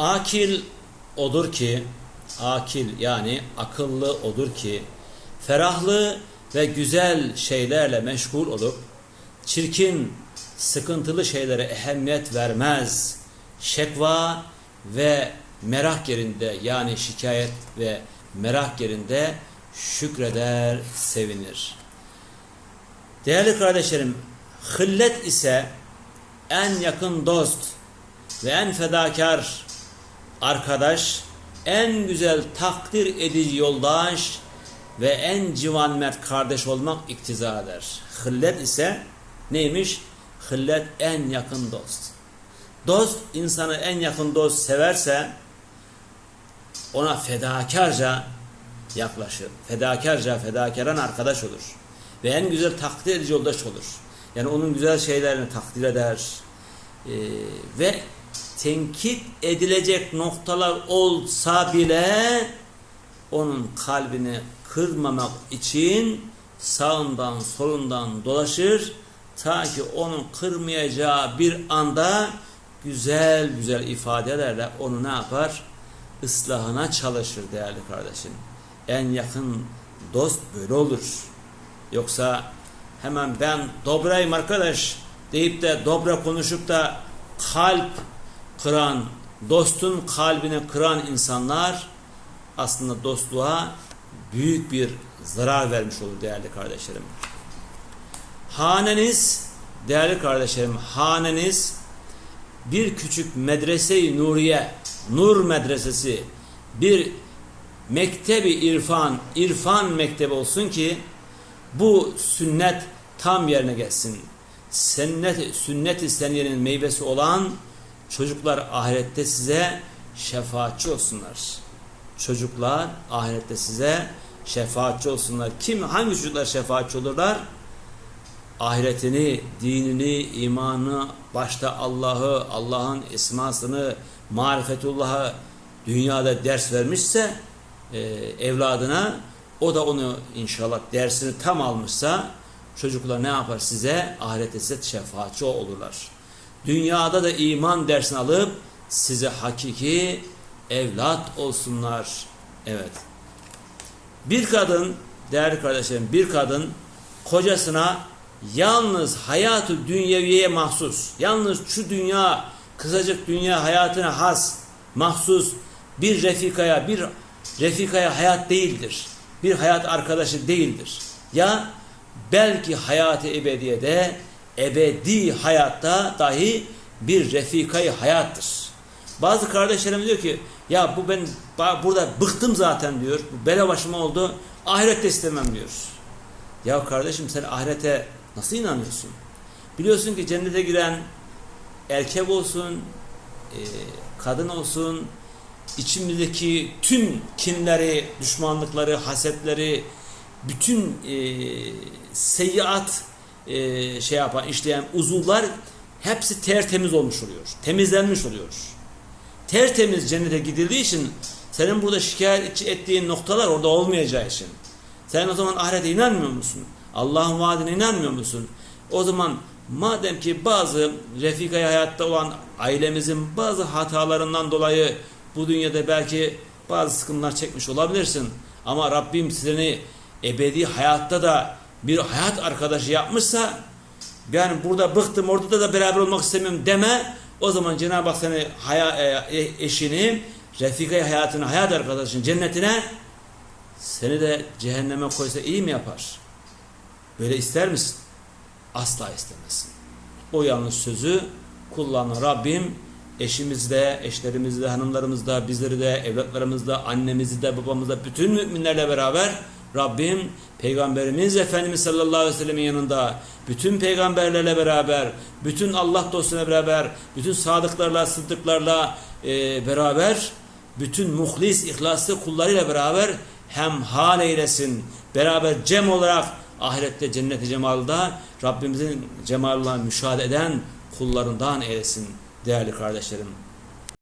Akil odur ki, akil yani akıllı odur ki, ferahlı ve güzel şeylerle meşgul olup, çirkin, sıkıntılı şeylere ehemmiyet vermez. Şekva ve merak yerinde yani şikayet ve merak yerinde şükreder, sevinir. Değerli kardeşlerim, hıllet ise en yakın dost ve en fedakar arkadaş, en güzel takdir edici yoldaş ve en civan mert kardeş olmak iktiza eder. Hıllet ise neymiş? Hıllet en yakın dost. Dost insanı en yakın dost severse ona fedakarca yaklaşır. Fedakarca fedakaran arkadaş olur. Ve en güzel takdir edici yoldaş olur. Yani onun güzel şeylerini takdir eder. Ee, ve tenkit edilecek noktalar olsa bile onun kalbini kırmamak için sağından solundan dolaşır ta ki onun kırmayacağı bir anda güzel güzel ifadelerle onu ne yapar? Islahına çalışır değerli kardeşim. En yakın dost böyle olur. Yoksa hemen ben dobrayım arkadaş deyip de dobra konuşup da kalp kıran, dostun kalbini kıran insanlar aslında dostluğa büyük bir zarar vermiş olur değerli kardeşlerim. Haneniz, değerli kardeşlerim, haneniz bir küçük medrese-i nuriye, nur medresesi, bir mektebi irfan, irfan mektebi olsun ki bu sünnet tam yerine gelsin. Sünnet, sünnet-i seniyenin meyvesi olan çocuklar ahirette size şefaatçi olsunlar. Çocuklar ahirette size şefaatçi olsunlar. Kim, hangi çocuklar şefaatçi olurlar? Ahiretini, dinini, imanı, başta Allah'ı, Allah'ın ismasını, marifetullah'ı dünyada ders vermişse e, evladına o da onu inşallah dersini tam almışsa çocuklar ne yapar size? Ahirette size şefaatçi olurlar. Dünyada da iman dersini alıp size hakiki evlat olsunlar. Evet. Bir kadın, değerli kardeşlerim, bir kadın kocasına yalnız hayatı dünyeviye mahsus, yalnız şu dünya, kısacık dünya hayatına has, mahsus bir refikaya, bir refikaya hayat değildir. Bir hayat arkadaşı değildir. Ya belki hayatı ebediyede, ebedi hayatta dahi bir refikayı hayattır. Bazı kardeşlerim diyor ki ya bu ben burada bıktım zaten diyor. Bu bela başıma oldu. Ahirette istemem diyor. Ya kardeşim sen ahirete nasıl inanıyorsun? Biliyorsun ki cennete giren erkek olsun, e, kadın olsun, içimizdeki tüm kinleri, düşmanlıkları, hasetleri, bütün e, seyyiat e, şey yapan, işleyen uzuvlar hepsi tertemiz olmuş oluyor. Temizlenmiş oluyor. Tertemiz cennete gidildiği için senin burada şikayet ettiğin noktalar orada olmayacağı için. Sen o zaman ahirete inanmıyor musun? Allah'ın vaadine inanmıyor musun? O zaman madem ki bazı refikaya hayatta olan ailemizin bazı hatalarından dolayı bu dünyada belki bazı sıkıntılar çekmiş olabilirsin. Ama Rabbim seni ebedi hayatta da bir hayat arkadaşı yapmışsa ben burada bıktım orada da beraber olmak istemiyorum deme. O zaman Cenab-ı Hak seni haya, e, eşini, refika hayatını, hayat arkadaşını cennetine seni de cehenneme koysa iyi mi yapar? Böyle ister misin? Asla istemezsin. O yanlış sözü kullanan Rabbim eşimizde, eşlerimizde, hanımlarımızda, bizleri de, evlatlarımızda, annemizi de, babamızda, bütün müminlerle beraber Rabbim Peygamberimiz Efendimiz sallallahu aleyhi ve sellemin yanında bütün peygamberlerle beraber, bütün Allah dostuna beraber, bütün sadıklarla, sıddıklarla e, beraber, bütün muhlis, ihlaslı kullarıyla beraber hem hal eylesin. Beraber cem olarak ahirette cennet-i cemalda Rabbimizin cemalına müşahede eden kullarından eylesin değerli kardeşlerim.